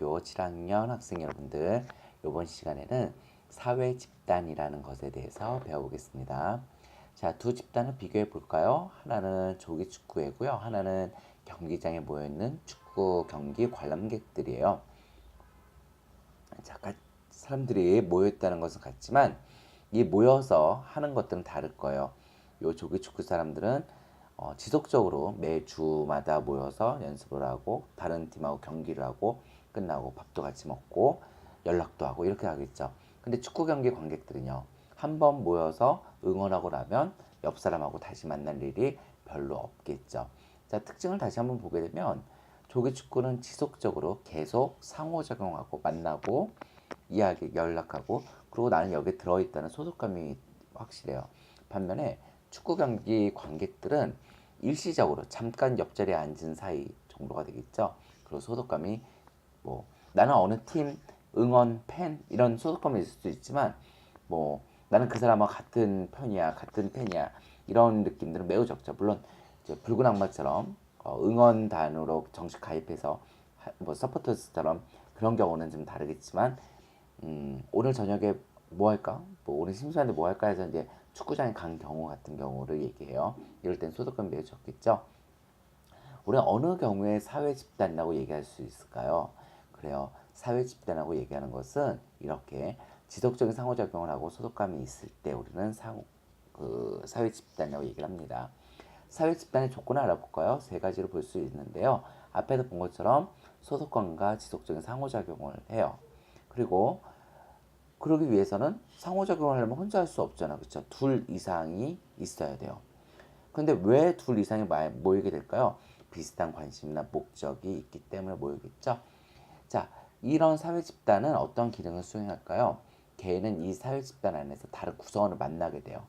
중학교 7학년 학생 여러분들 이번 시간에는 사회 집단이라는 것에 대해서 배워보겠습니다. 자, 두 집단을 비교해 볼까요? 하나는 조기 축구회고요. 하나는 경기장에 모여 있는 축구 경기 관람객들이에요. 잠깐 사람들이 모여 있다는 것은 같지만 이 모여서 하는 것들은 다를 거예요. 요 조기 축구 사람들은 어, 지속적으로 매주마다 모여서 연습을 하고 다른 팀하고 경기를 하고 끝나고 밥도 같이 먹고 연락도 하고 이렇게 하겠죠. 근데 축구 경기 관객들은요. 한 번 모여서 응원하고 나면 옆 사람하고 다시 만날 일이 별로 없겠죠. 자, 특징을 다시 한번 보게 되면 조기 축구는 지속적으로 계속 상호작용하고 만나고 이야기 연락하고 그리고 나는 여기 들어있다는 소속감이 확실해요. 반면에 축구 경기 관객들은 일시적으로 잠깐 옆자리에 앉은 사이 정도가 되겠죠. 그리고 소속감이 뭐 나는 어느 팀 응원 팬 이런 소속감이 있을 수도 있지만 뭐 나는 그 사람과 같은 편이야 같은 팬이야 이런 느낌들은 매우 적죠. 물론 이제 붉은 악마처럼 어, 응원단으로 정식 가입해서 하- 뭐 서포터스처럼 그런 경우는 좀 다르겠지만 음, 오늘 저녁에 뭐 할까? 뭐 오늘 심심한데 뭐 할까 해서 이제 축구장에 간 경우 같은 경우를 얘기해요. 이럴 땐 소속감 매우 적겠죠. 우리가 어느 경우에 사회 집단이라고 얘기할 수 있을까요? 그래요. 사회 집단이라고 얘기하는 것은 이렇게 지속적인 상호작용을 하고 소속감이 있을 때 우리는 상, 그 사회 집단이라고 얘기를 합니다. 사회 집단의 조건을 알아볼까요? 세 가지로 볼 수 있는데요. 앞에서 본 것처럼 소속감과 지속적인 상호작용을 해요. 그리고 그러기 위해서는 상호작용을 하려면 혼자 할 수 없잖아. 그렇죠? 둘 이상이 있어야 돼요. 근데 왜 둘 이상이 마- 모이게 될까요? 비슷한 관심이나 목적이 있기 때문에 모이겠죠. 자, 이런 사회 집단은 어떤 기능을 수행할까요? 개는 이 사회 집단 안에서 다른 구성원을 만나게 돼요.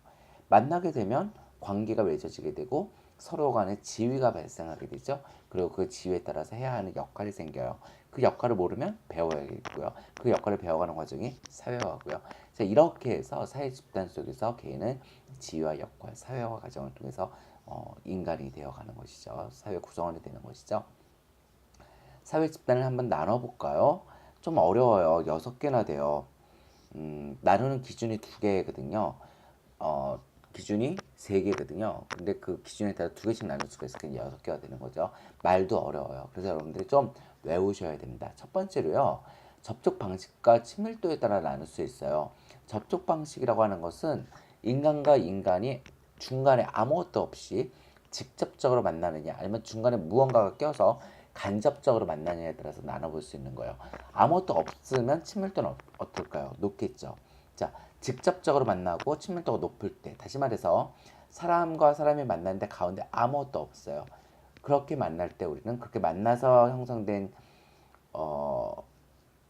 만나게 되면 관계가 맺어지게 되고 서로 간에 지위가 발생하게 되죠. 그리고 그 지위에 따라서 해야 하는 역할이 생겨요. 그 역할을 모르면 배워야겠고요. 그 역할을 배워가는 과정이 사회화고요. 자, 이렇게 해서 사회 집단 속에서 개는 지위와 역할, 사회화 과정을 통해서 어, 인간이 되어가는 것이죠. 사회 구성원이 되는 것이죠. 사회 집단을 한번 나눠볼까요? 좀 어려워요. 여섯 개나 돼요. 음, 나누는 기준이 두 개거든요. 어, 기준이 세 개거든요. 근데 그 기준에 따라 두 개씩 나눌 수가 있으니까 여섯 개가 되는 거죠. 말도 어려워요. 그래서 여러분들이 좀 외우셔야 됩니다. 첫 번째로요. 접촉 방식과 친밀도에 따라 나눌 수 있어요. 접촉 방식이라고 하는 것은 인간과 인간이 중간에 아무것도 없이 직접적으로 만나느냐 아니면 중간에 무언가가 껴서 간접적으로 만나느냐에 따라서 나눠볼 수 있는 거예요. 아무것도 없으면 친밀도는 어- 어떨까요? 높겠죠. 자, 직접적으로 만나고 친밀도가 높을 때, 다시 말해서 사람과 사람이 만났는데 가운데 아무것도 없어요. 그렇게 만날 때 우리는 그렇게 만나서 형성된 어,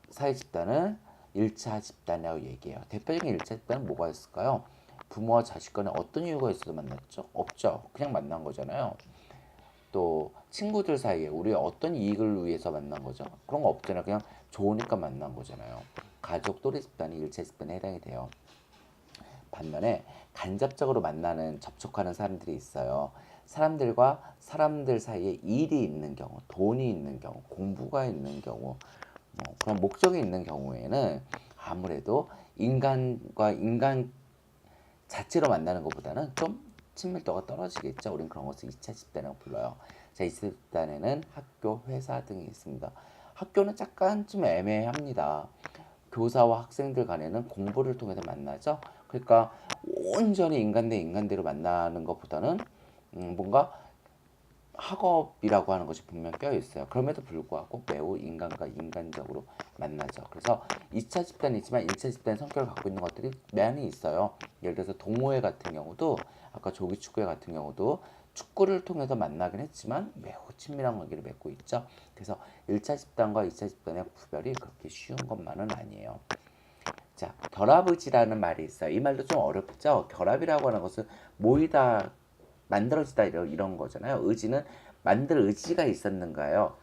사회 집단을 1차 집단이라고 얘기해요. 대표적인 1차 집단은 뭐가 있을까요? 부모와 자식 간에 어떤 이유가 있어서 만났죠? 없죠. 그냥 만난 거잖아요. 또 친구들 사이에 우리 어떤 이익을 위해서 만난 거죠? 그런 거 없잖아요. 그냥 좋으니까 만난 거잖아요. 가족 또래 집단이 일체 집단에 해당이 돼요. 반면에 간접적으로 만나는 접촉하는 사람들이 있어요. 사람들과 사람들 사이에 일이 있는 경우, 돈이 있는 경우, 공부가 있는 경우, 뭐 그런 목적이 있는 경우에는 아무래도 인간과 인간 자체로 만나는 것보다는 좀 친밀도가 떨어지겠죠. 우린 그런 것을 2차 집단이라고 불러요. 자, 2차 집단에는 학교, 회사 등이 있습니다. 학교는 약간 좀 애매합니다. 교사와 학생들 간에는 공부를 통해서 만나죠. 그러니까 온전히 인간 대 인간 대로 만나는 것보다는 음, 뭔가 학업이라고 하는 것이 분명 껴 있어요. 그럼에도 불구하고 매우 인간과 인간적으로 만나죠. 그래서 2차 집단이지만 1차 집단 성격을 갖고 있는 것들이 많이 있어요. 예를 들어서 동호회 같은 경우도 아까 조기 축구회 같은 경우도 축구를 통해서 만나긴 했지만 매우 친밀한 관계를 맺고 있죠. 그래서 1차 집단과 2차 집단의 구별이 그렇게 쉬운 것만은 아니에요. 자, 결합의지라는 말이 있어요. 이 말도 좀 어렵죠. 결합이라고 하는 것은 모이다, 만들어지다 이런, 거잖아요. 의지는 만들 의지가 있었는가요?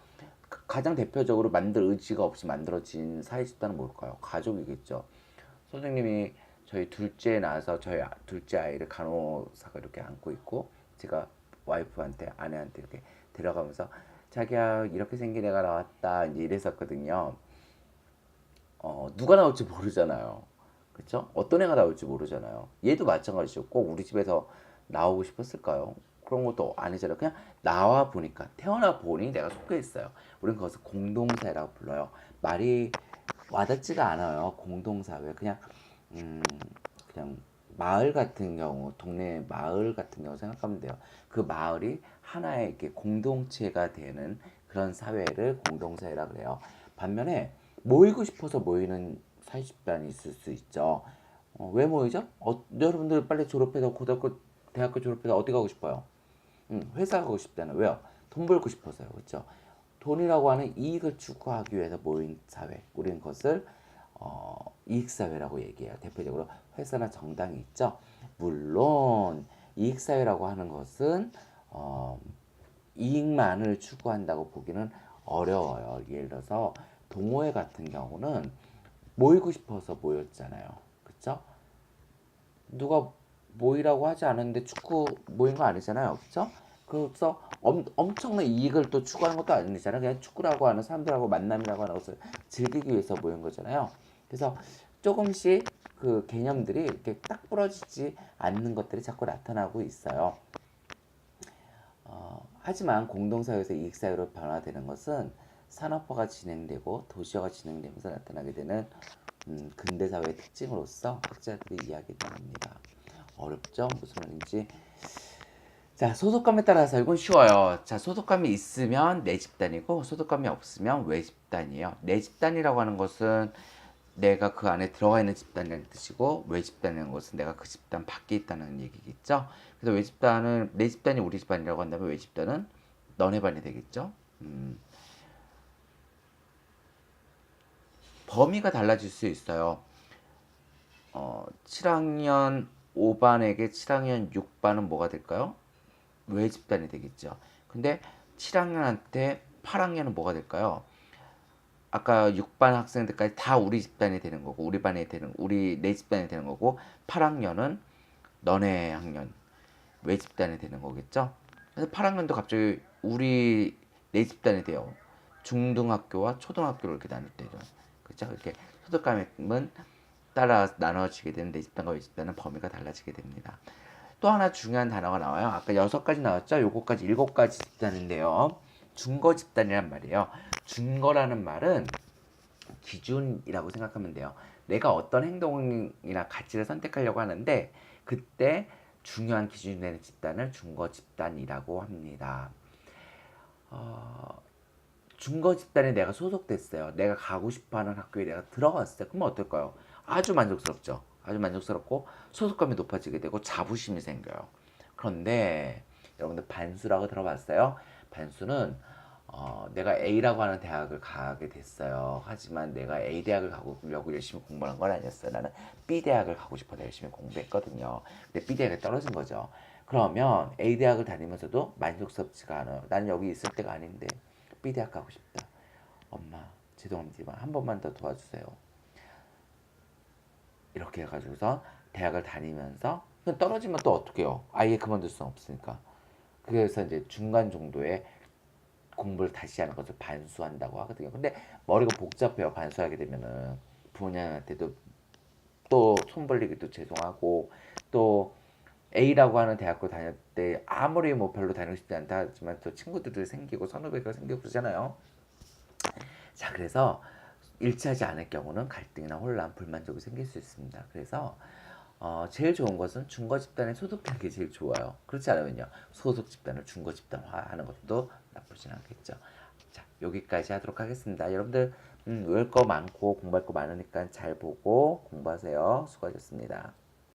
그- 가장 대표적으로 만들 의지가 없이 만들어진 사회 집단은 뭘까요? 가족이겠죠. 선생님이 저희 둘째 낳아서 저희 아- 둘째 아이를 간호사가 이렇게 안고 있고 제가 와이프한테 아내한테 이렇게 데려가면서 자기야 이렇게 생긴 애가 나왔다 이제 이랬었거든요. 어, 누가 나올지 모르잖아요. 그렇죠? 어떤 애가 나올지 모르잖아요. 얘도 마찬가지죠. 꼭 우리 집에서 나오고 싶었을까요? 그런 것도 아니잖아요. 그냥 나와 보니까 태어나 보니 내가 속해 있어요. 우리는 그것을 공동사회라고 불러요. 말이 와닿지가 않아요. 공동사회 그냥 음 그냥 마을 같은 경우 동네 마을 같은 경우 생각하면 돼요. 그 마을이 하나의 이렇게 공동체가 되는 그런 사회를 공동사회라 그래요. 반면에 모이고 싶어서 모이는 사회 집단이 있을 수 있죠. 어, 왜 모이죠? 어, 여러분들 빨리 졸업해서 고등학교, 대학교 졸업해서 어디 가고 싶어요? 음, 회사 가고 싶다는 왜요? 돈 벌고 싶어서요. 그렇죠? 돈이라고 하는 이익을 추구하기 위해서 모인 사회. 우리는 그것을 어, 이익 사회라고 얘기해요. 대표적으로 회사나 정당이 있죠. 물론 이익 사회라고 하는 것은 어, 이익만을 추구한다고 보기는 어려워요. 예를 들어서 동호회 같은 경우는 모이고 싶어서 모였잖아요. 그렇죠? 누가 모이라고 하지 않았는데 축구 모인 거 아니잖아요. 그렇죠? 그래서 엄, 엄청난 이익을 또 추구하는 것도 아니잖아요. 그냥 축구라고 하는 사람들하고 만남이라고 하는 것을 즐기기 위해서 모인 거잖아요. 그래서 조금씩 그 개념들이 이렇게 딱 부러지지 않는 것들이 자꾸 나타나고 있어요. 어, 하지만 공동사회에서 이익사회로 변화되는 것은 산업화가 진행되고 도시화가 진행되면서 나타나게 되는 음, 근대사회의 특징으로서 학자들이 이야기를 합니다. 어렵죠? 무슨 말인지. 자, 소속감에 따라서 이건 쉬워요. 자, 소속감이 있으면 내 집단이고 소속감이 없으면 외 집단이에요. 내 집단이라고 하는 것은 내가 그 안에 들어가 있는 집단이라는 뜻이고 외 집단이라는 것은 내가 그 집단 밖에 있다는 얘기겠죠. 그래서 외 집단은 내 집단이 우리 집안이라고 한다면 외 집단은 너네 반이 되겠죠. 음. 범위가 달라질 수 있어요. 어, 7학년 5반에게 7학년 6반은 뭐가 될까요? 외 집단이 되겠죠. 근데 7학년한테 8학년은 뭐가 될까요? 아까 6반 학생들까지 다 우리 집단이 되는 거고 우리 반이 되는 우리 내 집단이 되는 거고 8학년은 너네 학년 외 집단이 되는 거겠죠. 그래서 8학년도 갑자기 우리 내 집단이 돼요. 중등학교와 초등학교로 이렇게 나눌 때죠. 그렇죠? 이렇게 소득감은 따라 나눠지게 되는 내 집단과 외 집단은 범위가 달라지게 됩니다. 또 하나 중요한 단어가 나와요. 아까 여섯 가지 나왔죠? 요거까지 일곱 가지 집단인데요. 준거 집단이란 말이에요. 준거라는 말은 기준이라고 생각하면 돼요. 내가 어떤 행동이나 가치를 선택하려고 하는데 그때 중요한 기준이 되는 집단을 준거 집단이라고 합니다. 어, 준거 집단에 내가 소속됐어요. 내가 가고 싶어하는 학교에 내가 들어갔어요. 그러면 어떨까요? 아주 만족스럽죠. 아주 만족스럽고 소속감이 높아지게 되고 자부심이 생겨요. 그런데 여러분들 반수라고 들어봤어요? 반수는 어, 내가 A라고 하는 대학을 가게 됐어요. 하지만 내가 A 대학을 가려고 열심히 공부한 건 아니었어요. 나는 B 대학을 가고 싶어서 열심히 공부했거든요. 근데 B 대학에 떨어진 거죠. 그러면 A 대학을 다니면서도 만족스럽지가 않아요. 나는 여기 있을 때가 아닌데 B 대학 가고 싶다. 엄마 죄송합니다만 한 번만 더 도와주세요. 이렇게 해가지고서 대학을 다니면서 떨어지면 또 어떻게 해요? 아예 그만둘 수는 없으니까. 그래서 이제 중간 정도의 공부를 다시 하는 것을 반수한다고 하거든요. 근데 머리가 복잡해요. 반수하게 되면은 부모님한테도 또 손 벌리기도 죄송하고 또 A라고 하는 대학교 다닐 때 아무리 뭐 별로 다니고 싶지 않다 하지만 또 친구들이 생기고 선후배가 생기고 그러잖아요. 자, 그래서 일치하지 않을 경우는 갈등이나 혼란, 불만족이 생길 수 있습니다. 그래서 어, 제일 좋은 것은 중거 집단에 소속되는 게 제일 좋아요. 그렇지 않으면요. 소속 집단을 중거 집단화하는 것도 나쁘진 않겠죠. 자, 여기까지 하도록 하겠습니다. 여러분들 음, 외울 거 많고 공부할 거 많으니까 잘 보고 공부하세요. 수고하셨습니다.